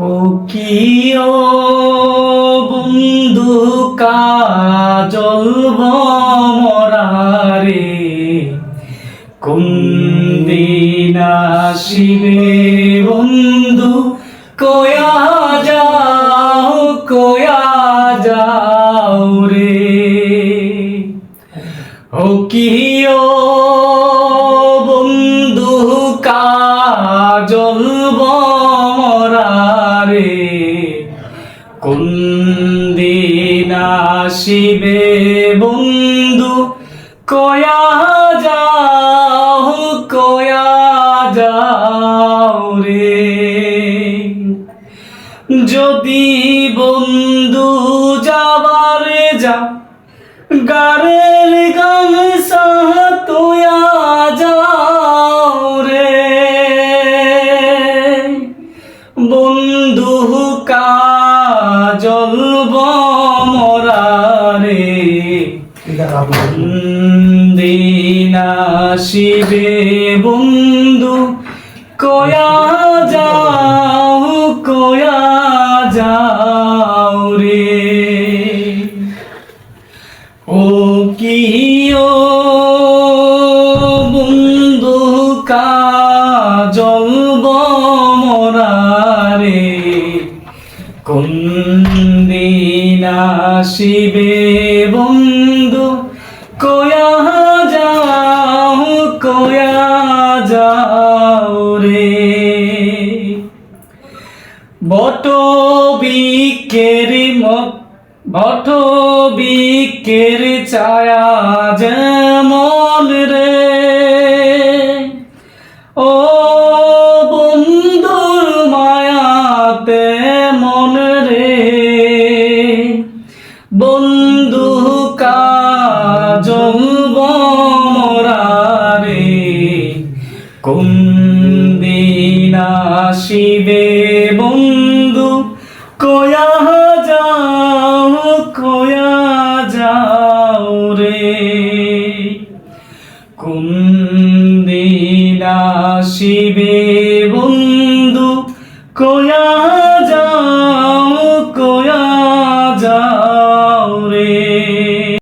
ও কি ও বন্ধু কাজল মরারে কোন দিন বন্ধু? কয়া যাও কয়া যাও রে। ও কি ও বন্ধু কাজল মরারে কোন দিন আসিবে বন্ধু? কয়া যাও কয়া যাও রে। যদি বন্ধু যাবারে যা, গারের গান কাজল মরারে দিন আসিবে বন্ধু, কয়া যাও কয়া যাও রে। ও কি ও বন্ধু, কাজল মরারে কোন দিন বন্ধু? কয়া যাও কয়া যাও রে। বট বিকের বট বিকের ছায়া যেমন রে। ও মন রে। বন্ধু কাজল মরারে কোন দিন আসিবে বন্ধু? কয়া যাও কয়া যাও রে। কোন দিন আসিবে বন্ধু? কয়া